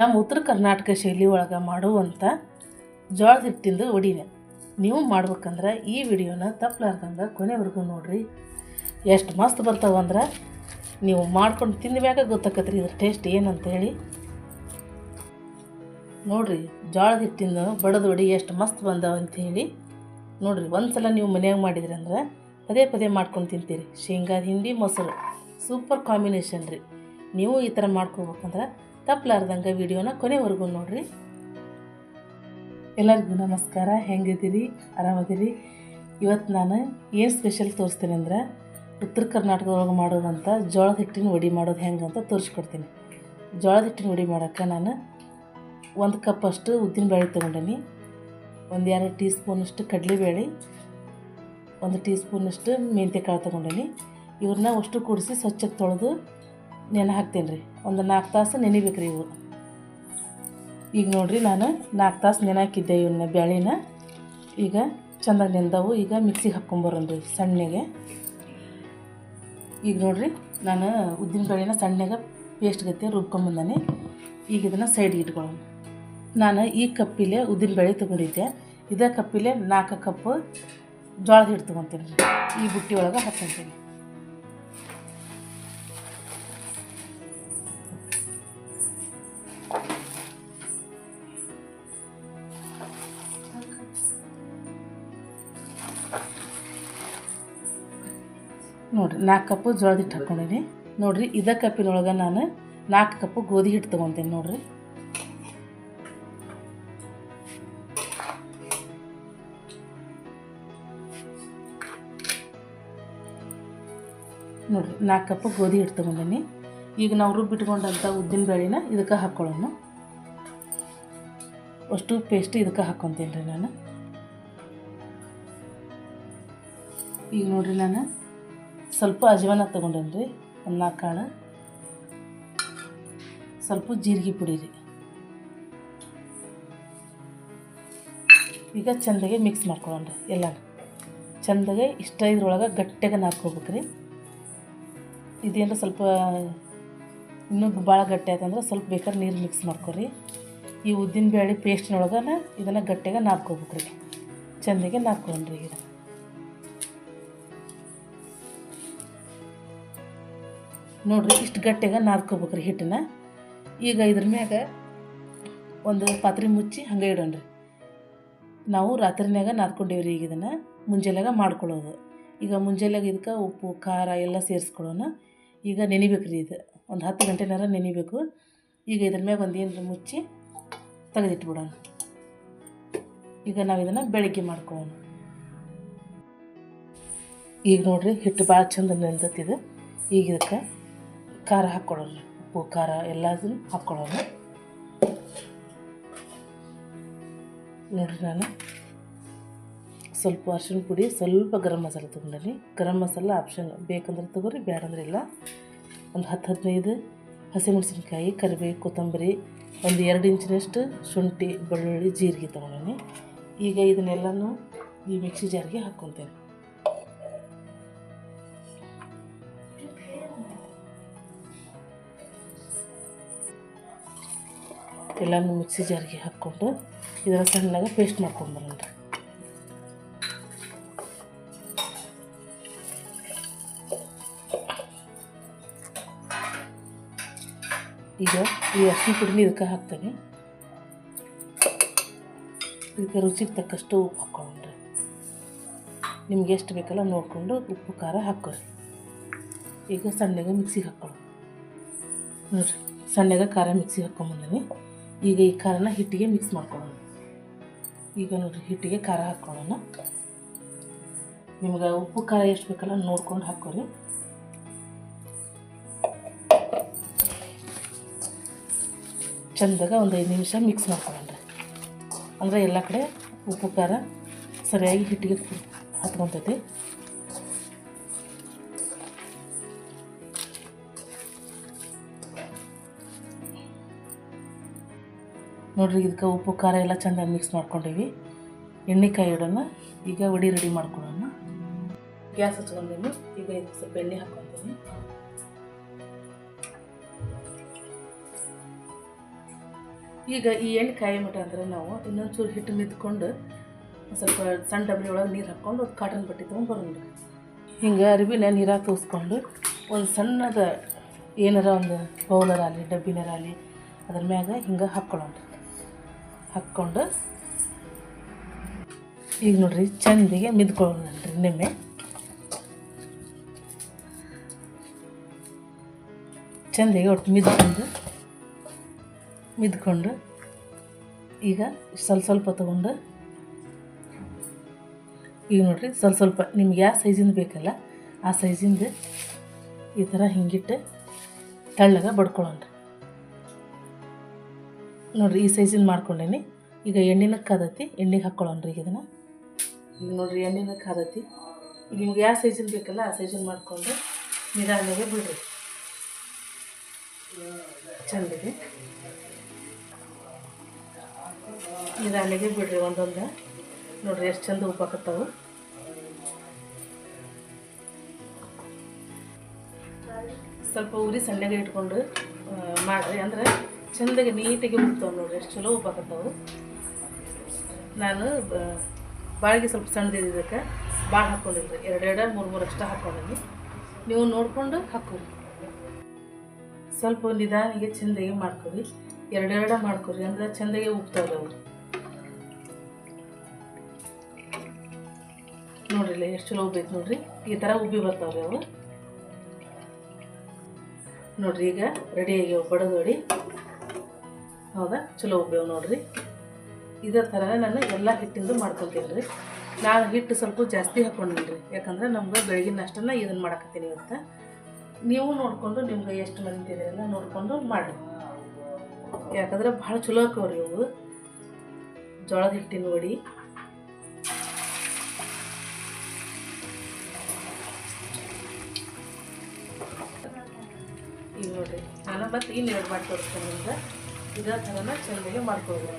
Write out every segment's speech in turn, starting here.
ನಮ್ಮ ಉತ್ತರ ಕರ್ನಾಟಕ ಶೈಲಿ ಒಳಗೆ ಮಾಡುವಂಥ ಜೋಳದ ಹಿಟ್ಟಿಂದು ಒಡಿನೆ ನೀವು ಮಾಡ್ಬೇಕಂದ್ರೆ ಈ ವಿಡಿಯೋನ ತಪ್ಪಲಾರ್ದಂಗೆ ಕೊನೆವರೆಗೂ ನೋಡಿರಿ. ಎಷ್ಟು ಮಸ್ತ್ ಬರ್ತಾವಂದ್ರೆ ನೀವು ಮಾಡ್ಕೊಂಡು ತಿಂದ ಗೊತ್ತಾಕತ್ತೆ ಗೊತ್ತಾಕತ್ರಿ ಇದ್ರ ಟೇಸ್ಟ್ ಏನಂತ ಹೇಳಿ ನೋಡ್ರಿ, ಜೋಳದ ಹಿಟ್ಟಿಂದ ಬಡದ ಒಡಿ ಎಷ್ಟು ಮಸ್ತ್ ಬಂದಾವ ಹೇಳಿ ಒಂದು ಸಲ ನೀವು ಮನ್ಯಾಗ ಮಾಡಿದ್ರಿ ಅಂದ್ರೆ ಪದೇ ಪದೇ ಮಾಡ್ಕೊಂಡು ತಿಂತೀರಿ. ಶೇಂಗಾದ ಹಿಂಡಿ, ಮೊಸರು, ಸೂಪರ್ ಕಾಂಬಿನೇಷನ್ ರೀ ನೀವು ಈ ಥರ ಮಾಡ್ಕೋಬೇಕಂದ್ರೆ ತಪ್ಪಲಾರ್ದಂಗೆ ವಿಡಿಯೋನ ಕೊನೆವರೆಗೂ ನೋಡಿರಿ. ಎಲ್ಲರಿಗೂ ನಮಸ್ಕಾರ. ಹೆಂಗಿದ್ದೀರಿ? ಆರಾಮದಿರಿ? ಇವತ್ತು ನಾನು ಏನು ಸ್ಪೆಷಲ್ ತೋರಿಸ್ತೀನಿ ಅಂದ್ರೆ ಉತ್ತರ ಕರ್ನಾಟಕದೊಳಗೆ ಮಾಡೋದಂಥ ಜೋಳದ ಹಿಟ್ಟಿನ ವಡಿ ಮಾಡೋದು ಹೆಂಗೆ ಅಂತ ತೋರಿಸ್ಕೊಡ್ತೀನಿ. ಜೋಳದ ಹಿಟ್ಟಿನ ವಡಿ ಮಾಡೋಕ್ಕೆ ನಾನು ಒಂದು ಕಪ್ ಅಷ್ಟು ಉದ್ದಿನಬೇಳೆ ತೊಗೊಂಡೀನಿ. ಒಂದು ಎರಡು ಟೀ ಸ್ಪೂನಷ್ಟು ಕಡಲೆಬೇಳೆ, ಒಂದು ಟೀ ಸ್ಪೂನಷ್ಟು ಮೆಂತ್ಯಕಾಳು ತೊಗೊಂಡೀನಿ. ಇವ್ರನ್ನ ಅಷ್ಟು ಕೂಡಿಸಿ ಸ್ವಚ್ಛಕ್ಕೆ ತೊಳೆದು ನೆನೆ ಹಾಕ್ತೀನಿ ರೀ. ಒಂದು ನಾಲ್ಕು ತಾಸು ನೆನಿಬೇಕು ರೀ ಇವು. ಈಗ ನೋಡಿರಿ ನಾನು ನಾಲ್ಕು ತಾಸು ನೆನೆ ಹಾಕಿದ್ದೆ ಇವನ್ನ ಬ್ಯಾಳಿನ. ಈಗ ಚೆಂದಾಗಿ ನೆಂದವು. ಈಗ ಮಿಕ್ಸಿಗೆ ಹಾಕ್ಕೊಂಬರೋಣ ರೀ ಸಣ್ಣಗೆ. ಈಗ ನೋಡಿರಿ ನಾನು ಉದ್ದಿನ ಬೇಳೆನ ಸಣ್ಣಗೆ ಪೇಸ್ಟ್ ಗತಿ ರುಬ್ಕೊಂಬಂದಾನೆ ಈಗ ಇದನ್ನು ಸೈಡ್ಗೆ ಇಟ್ಕೊಳ್ಳೋಣ. ನಾನು ಈ ಕಪ್ಪಿಲೆ ಉದ್ದಿನ ಬೇಳೆ ತೊಗೊಂಡಿದ್ದೆ. ಇದೇ ಕಪ್ಪಿಲೆ ನಾಲ್ಕು ಕಪ್ ಜೋಳದ ಹಿಟ್ಟು ತೊಗೊತೀನಿ ಈ ಬುಟ್ಟಿ ಒಳಗೆ ಹಾಕ್ಕೊಂತೀನಿ ನೋಡಿರಿ, ನಾಲ್ಕು ಕಪ್ಪು ಜೋಳದ ಹಿಟ್ಟು ಹಾಕ್ಕೊಂಡೀನಿ ನೋಡಿರಿ, ಇದೇ ಕಪ್ಪಿನೊಳಗೆ ನಾನು ನಾಲ್ಕು ಕಪ್ಪು ಗೋಧಿ ಹಿಟ್ಟು ತೊಗೊತೀನಿ ನೋಡಿರಿ. ನೋಡಿರಿ, ನಾಲ್ಕು ಕಪ್ಪು ಗೋಧಿ ಹಿಟ್ಟು ತೊಗೊಂಡೀನಿ. ಈಗ ನಾವು ರುಬ್ಬಿಟ್ಕೊಂಡಂಥ ಉದ್ದಿನ ಬೇಳೆನ ಇದಕ್ಕೆ ಹಾಕ್ಕೊಳ್ಳೋಣ ಅಷ್ಟು ಪೇಸ್ಟ್ ಇದಕ್ಕೆ ಹಾಕ್ಕೊತೀನಿ ರೀ ನಾನು. ಈಗ ನೋಡಿರಿ ನಾನು. ಸ್ವಲ್ಪ ಅಜವಾನ ತೊಗೊಂಡೇನಿ ರೀ? ಒಂದು ನಾಲ್ಕು ಕಾಳು. ಸ್ವಲ್ಪ ಜೀರಿಗೆ ಪುಡಿ ರೀ. ಈಗ ಚೆಂದಾಗೆ ಮಿಕ್ಸ್ ಮಾಡ್ಕೊಳ್ಳೋಣ ರೀ ಎಲ್ಲ ಚೆಂದಾಗೆ ಇಷ್ಟ ಇದ್ರೊಳಗೆ ಗಟ್ಟಿಗೆ ನಾದ್ಕೋಬೇಕು ರೀ. ಇದೇನು ಸ್ವಲ್ಪ, ಇನ್ನೂ ಭಾಳ ಗಟ್ಟಿ ಆಯ್ತಂದ್ರೆ ಸ್ವಲ್ಪ ಬೇಕಾದ್ರೆ ನೀರು ಮಿಕ್ಸ್ ಮಾಡ್ಕೊರಿ ಈ ಉದ್ದಿನ ಬೇಳೆ ಪೇಸ್ಟ್ನೊಳಗೆ ಇದನ್ನು ಗಟ್ಟಿಗೆ ನಾದ್ಕೋಬೇಕು ರೀ. ಚೆಂದಾಗೆ ನಾದ್ಕೊಳ್ಳೋಣ್ರಿ ಈಗ. ನೋಡ್ರಿ, ಇಷ್ಟು ಗಟ್ಟಿಗೆ ನಾದ್ಕೋಬೇಕ್ರಿ ಹಿಟ್ಟನ್ನ. ಈಗ ಇದ್ರ ಮ್ಯಾಗ ಒಂದು ಪಾತ್ರೆ ಮುಚ್ಚಿ ಹಂಗೆ ಇಡೋಣ್ರಿ. ನಾವು ರಾತ್ರಿನಾಗ ನಾದ್ಕೊಂಡೇವ್ರಿ ಈಗ ಇದನ್ನು. ಮುಂಜಾನೆಯಾಗ ಮಾಡ್ಕೊಳ್ಳೋದು. ಈಗ ಮುಂಜಾನೆಯಾಗ ಇದಕ್ಕೆ ಉಪ್ಪು, ಖಾರ ಎಲ್ಲ ಸೇರಿಸ್ಕೊಳ್ಳೋಣ. ಈಗ ನೆನಿಬೇಕು ರೀ ಇದು. ಒಂದು ಹತ್ತು ಗಂಟೆನಾರ ನೆನಿಬೇಕು. ಈಗ ಇದ್ರ ಮ್ಯಾಗ ಒಂದು ಏನಾರ ಮುಚ್ಚಿ ತೆಗೆದಿಟ್ಬಿಡೋಣ. ಈಗ ನಾವು ಇದನ್ನು ಬೆಳಗ್ಗೆ ಮಾಡ್ಕೊಳ್ಳೋಣ. ಈಗ ನೋಡಿರಿ, ಹಿಟ್ಟು ಭಾಳ ಚಂದ ನೆಂದತ್ತಿದೆ ಈಗ ಇದಕ್ಕೆ ಖಾರ ಹಾಕ್ಕೊಳ್ಳೋಣ ಉಪ್ಪು, ಖಾರ ಎಲ್ಲದನ್ನು ಹಾಕ್ಕೊಳ್ಳೋಣ ನೋಡ್ರಿ ನಾನು. ಸ್ವಲ್ಪ ಅರ್ಶಿನ ಪುಡಿ, ಸ್ವಲ್ಪ ಗರಂ ಮಸಾಲೆ ತೊಗೊಂಡೀನಿ. ಗರಂ ಮಸಾಲ ಆಪ್ಷನ್ ಬೇಕಂದ್ರೆ ತೊಗೊರಿ ಬೇಡಂದ್ರೆ ಇಲ್ಲ. ಒಂದು ಹತ್ತು, ಹದಿನೈದು ಹಸಿಮೆಣಸಿನ್ಕಾಯಿ, ಕರಿಬೇವು, ಕೊತ್ತಂಬರಿ, ಒಂದು ಎರಡು ಇಂಚಿನಷ್ಟು ಶುಂಠಿ, ಬೆಳ್ಳುಳ್ಳಿ, ಜೀರಿಗೆ ತೊಗೊಂಡೀನಿ. ಈಗ ಇದನ್ನೆಲ್ಲನೂ ಈ ಮಿಕ್ಸಿ ಜಾರಿಗೆ ಹಾಕ್ಕೊತೇನೆ. ಎಲ್ಲನೂ ಮಿಕ್ಸಿ ಜಾರಿಗೆ ಹಾಕ್ಕೊಂಡು ಇದರ ಸಣ್ಣಗೆ ಪೇಸ್ಟ್ ಮಾಡ್ಕೊಂಬರೋಣ ರೀ ಈಗ ಈ ಅಕ್ಕಿ ಪುಡಿನ ಇದಕ್ಕೆ ಹಾಕ್ತೇನೆ. ಇದಕ್ಕೆ ರುಚಿಗೆ ತಕ್ಕಷ್ಟು ಉಪ್ಪು ಹಾಕ್ಕೊಂಡ್ರಿ. ನಿಮ್ಗೆ ಎಷ್ಟು ಬೇಕಲ್ಲ ನೋಡಿಕೊಂಡು ಉಪ್ಪು, ಖಾರ ಹಾಕೋರಿ ಈಗ ಸಣ್ಣಗೆ ಮಿಕ್ಸಿಗೆ ಹಾಕ್ಕೊಳ್ಳಿ ನೋಡಿರಿ, ಸಣ್ಣಗೆ ಖಾರ ಮಿಕ್ಸಿಗೆ ಹಾಕ್ಕೊಂಬಂದಿನಿ ಈಗ ಈ ಖಾರನ ಹಿಟ್ಟಿಗೆ ಮಿಕ್ಸ್ ಮಾಡ್ಕೊಳ್ಳೋಣ. ಈಗ ನೋಡಿರಿ ಹಿಟ್ಟಿಗೆ ಖಾರ ಹಾಕ್ಕೊಳ್ಳೋಣ. ನಿಮ್ಗೆ ಉಪ್ಪು, ಖಾರ ಎಷ್ಟು ಬೇಕಲ್ಲ ನೋಡ್ಕೊಂಡು ಹಾಕೋರಿ ಚಂದಾಗ ಒಂದು ಐದು ನಿಮಿಷ ಮಿಕ್ಸ್ ಮಾಡ್ಕೊಳ್ಳೋಣ. ಅಂದರೆ ಎಲ್ಲ ಕಡೆ ಉಪ್ಪು, ಖಾರ ಸರಿಯಾಗಿ ಹಿಟ್ಟಿಗೆ ಹತ್ಕೊತೈತಿ. ನೋಡ್ರಿ, ಇದಕ್ಕೆ ಉಪ್ಪು, ಖಾರ ಎಲ್ಲ ಚೆಂದಾಗಿ ಮಿಕ್ಸ್ ಮಾಡ್ಕೊಂಡೀವಿ. ಎಣ್ಣೆ ಕಾಯಿ ಇಡೋಣ. ಈಗ ವಡಿ ರೆಡಿ ಮಾಡ್ಕೊಳ್ಳೋಣ. ಗ್ಯಾಸ್ ಹಚ್ಕೊಂಡೀನಿ ಈಗ ಸ್ವಲ್ಪ ಎಣ್ಣೆ ಹಾಕ್ಕೊತೀನಿ. ಈಗ ಈ ಎಣ್ಣೆ ಕಾಯಿ ಮಟ ಅಂದ್ರೆ ನಾವು ಇನ್ನೊಂದು ಚೂರು ಹಿಟ್ಟು ಮಿದ್ಕೊಂಡು ಸ್ವಲ್ಪ ಸಣ್ಣ ಡಬ್ರಿ ಒಳಗೆ ನೀರು ಹಾಕ್ಕೊಂಡು ಅದು ಕಾಟನ್ ಬಟ್ಟೆ ತೊಗೊಂಡು ಬರೋಣ ಹಿಂಗೆ ಅರಿವಿನ ನೀರಾಗ ತೋರಿಸ್ಕೊಂಡು ಒಂದು ಸಣ್ಣದ ಏನಾರ ಒಂದು ಬೌಲರ್ ಆಗಲಿ ಡಬ್ಬಿನಾರ ಆಗಲಿ ಅದ್ರ ಮ್ಯಾಗ ಹಿಂಗೆ ಹಾಕ್ಕೊಳ್ಳೋಣ ಹಾಕ್ಕೊಂಡು ಈಗ ನೋಡ್ರಿ ಚಂದಿಗೆ ಮಿದ್ಕೊಳ್ಳೋಣನ್ರಿ ನಿಮ್ಮೆ ಚಂದಿಗೆ ಒಟ್ಟು ಮಿದ್ಕೊಂಡು ಮಿದ್ಕೊಂಡು ಈಗ ಸ್ವಲ್ಪ ಸ್ವಲ್ಪ ತೊಗೊಂಡು, ಈಗ ನೋಡ್ರಿ ಸ್ವಲ್ಪ ಸ್ವಲ್ಪ ನಿಮ್ಗೆ ಯಾವ ಸೈಜಿಂದ ಬೇಕಲ್ಲ ಆ ಸೈಜಿಂದ ಈ ಥರ ಹಿಂಗಿಟ್ಟು ತೆಳ್ಳಗೆ ಬಡ್ಕೊಳ್ಳೋಣ ನೋಡ್ರಿ ಈ ಸೈಜಿನ ಮಾಡ್ಕೊಂಡೇನಿ. ಈಗ ಎಣ್ಣೆನ ಕಾದತಿ ಎಣ್ಣೆಗೆ ಹಾಕ್ಕೊಳ್ಳೋಣ್ರಿ ಈಗ ಇದನ್ನು. ಈಗ ನೋಡ್ರಿ ಎಣ್ಣೆನ ಕಾದತಿ ಈಗ ನಿಮ್ಗೆ ಯಾವ ಸೈಜಿನ ಬೇಕಲ್ಲ ಆ ಸೈಜಿನ ಮಾಡಿಕೊಂಡು ನಿಧಾನಗೆ ಬಿಡ್ರಿ. ಚಂದಿಗೆ. ನಿಧಾನಗೆ ಬಿಡ್ರಿ ಒಂದೊಂದು. ನೋಡಿರಿ ಎಷ್ಟು ಚಂದ ಉಪ್ಪಾಕತ್ತಾವು ಸ್ವಲ್ಪ ಉರಿ ಸಣ್ಣಗೆ ಇಟ್ಕೊಂಡು ಮಾಡ್ರಿ ಅಂದ್ರೆ ಚಂದಾಗಿ ನೀಟಾಗಿ ಉಪ್ತಾವೆ ನೋಡ್ರಿ ಎಷ್ಟು ಚಲೋ ಉಪ್ಪಾಕತ್ತಾವು ನಾನು ಬಾಳಿಗೆ ಸ್ವಲ್ಪ ಸಣ್ಣದಿದ್ದಕ್ಕೆ ಭಾಳ ಹಾಕ್ಕೊಂಡಿದ್ರಿ ಎರಡೆರಡು, ಮೂರು ಮೂರು ಅಷ್ಟ ಹಾಕ್ಕೊಂಡೀನಿ ನೀವು ನೋಡಿಕೊಂಡು ಹಾಕೋರಿ. ಸ್ವಲ್ಪ ನಿಧಾನಿಗೆ ಚೆಂದಾಗಿ ಮಾಡ್ಕೊರಿ. ಎರಡೆರಡು ಮಾಡ್ಕೊರಿ, ಅಂದ್ರೆ ಚೆಂದಾಗಿ ಉಪ್ತಾವ್ರಿ ಅವರು ನೋಡ್ರಿ ಇಲ್ಲಿ ಎಷ್ಟು ಚಲೋ ಉಬ್ಬೈತೆ ನೋಡ್ರಿ. ಈ ಥರ ಉಬ್ಬಿ ಬರ್ತಾವ್ರಿ ಅವು. ನೋಡ್ರಿ, ಈಗ ರೆಡಿ ಆಗ್ಯಾವ ಬಡದು ಹೌದಾ? ಚಲೋ ಉಬ್ಬೇವು ನೋಡ್ರಿ. ಇದೇ ಥರ ನಾನು ಎಲ್ಲ ಹಿಟ್ಟಿಂದು ಮಾಡ್ಕೊಳ್ತೀನಿ ರೀ. ನಾನು ಹಿಟ್ಟು ಸ್ವಲ್ಪ ಜಾಸ್ತಿ ಹಾಕ್ಕೊಂಡಿನಿ ರೀ ಯಾಕಂದ್ರೆ ನಮ್ಗೆ ಬೆಳಗಿನ ಅಷ್ಟನ್ನು ಇದನ್ನು ಮಾಡಕತ್ತೀನಿ ಇವತ್ತು. ನೀವು ನೋಡಿಕೊಂಡು ನಿಮ್ಗೆ ಎಷ್ಟು ಮಂದಿ ಎಲ್ಲ ನೋಡಿಕೊಂಡು ಮಾಡಿ ಯಾಕಂದ್ರೆ ಭಾಳ ಚಲೋ ಹಾಕೋರಿ ಇವು. ಜೋಳದ ಹಿಟ್ಟಿನ ವಡಿ. ಈಗ ನೋಡಿರಿ. ನಾನು ಮತ್ತೆ ಇನ್ನೆರಡು ಮಾಡಿ ತೋರಿಸ್ತೇನೆ ನಿಮ್ಗೆ. ಇದೇ ಥರನ ಚೆಂದಾಗಿ ಮಾಡ್ಕೊಳ್ಬೋದು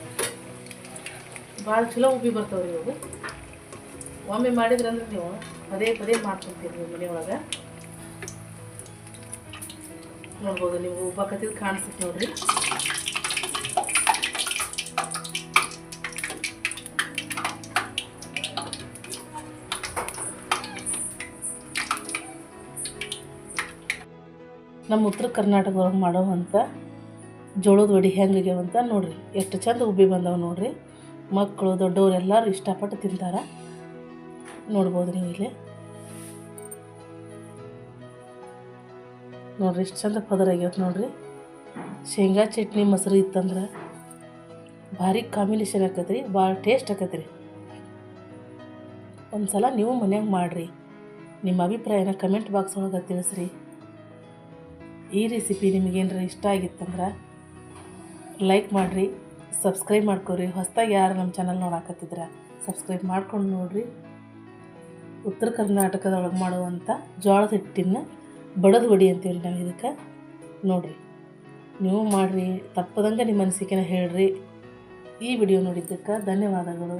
ಭಾಳ ಚಲೋ ಉಬ್ಬಿ ಬರ್ತಾವ್ರಿ ಇವು. ಒಮ್ಮೆ ಮಾಡಿದ್ರಂದ್ರೆ ನೀವು ಪದೇ ಪದೇ ಮಾಡ್ಕೊತೀರಿ ಮನೆಯೊಳಗೆ. ನೋಡ್ಬೋದು ನೀವು ಉಬ್ಬಾಕತ್ತಿದ್ದು ಕಾಣಿಸುತ್ತೆ ನೋಡ್ರಿ. ನಮ್ಮ ಉತ್ತರ ಕರ್ನಾಟಕದೊಳಗೆ ಮಾಡೋವಂಥ ಜೋಳದ ವಡಿ ಹೆಂಗೆ ಅಂತ ನೋಡ್ರಿ. ಎಷ್ಟು ಚಂದ ಉಬ್ಬಿ ಬಂದವ ನೋಡ್ರಿ. ಮಕ್ಕಳು ದೊಡ್ಡವರು ಎಲ್ಲರೂ ಇಷ್ಟಪಟ್ಟು ತಿಂತಾರೆ. ನೋಡ್ಬೋದು ನೀವು ಇಲ್ಲಿ. ನೋಡ್ರಿ ಎಷ್ಟು ಚಂದ ಪದರ ಆಗ್ಯಾವ ನೋಡ್ರಿ. ಶೇಂಗಾ ಚಟ್ನಿ ಮೊಸರು ಇತ್ತಂದ್ರೆ ಭಾರಿ ಕಾಂಬಿನೇಷನ್ ಆಕತ್ರಿ, ಭಾಳ ಟೇಸ್ಟ್ ಆಕತ್ರಿ. ಒಂದು ಸಲ ನೀವು ಮನ್ಯಾಗ ಮಾಡಿರಿ. ನಿಮ್ಮ ಅಭಿಪ್ರಾಯನ ಕಮೆಂಟ್ ಬಾಕ್ಸ್ ಒಳಗೆ ತಿಳಿಸ್ರಿ. ಈ ರೆಸಿಪಿ ನಿಮಗೇನಾರ ಇಷ್ಟ ಆಗಿತ್ತಂದ್ರೆ ಲೈಕ್ ಮಾಡಿರಿ ಸಬ್ಸ್ಕ್ರೈಬ್ ಮಾಡ್ಕೊರಿ. ಹೊಸ್ದಾಗಿ ಯಾರು ನಮ್ಮ ಚಾನಲ್ ನೋಡಾಕತ್ತಿದ್ರೆ ಸಬ್ಸ್ಕ್ರೈಬ್ ಮಾಡ್ಕೊಂಡು ನೋಡಿರಿ. ಉತ್ತರ ಕರ್ನಾಟಕದೊಳಗೆ ಮಾಡುವಂಥ ಜೋಳದ ಹಿಟ್ಟಿನ ಬಡದು ವಡಿ ಅಂತೀವಿ ನಾವು ಇದಕ್ಕೆ. ನೋಡಿರಿ, ನೀವು ಮಾಡಿರಿ, ತಪ್ಪದಂಗೆ ನಿಮ್ಮ ಅನಿಸಿಕೆನ ಹೇಳ್ರಿ. ಈ ವಿಡಿಯೋ ನೋಡಿದ್ದಕ್ಕೆ ಧನ್ಯವಾದಗಳು.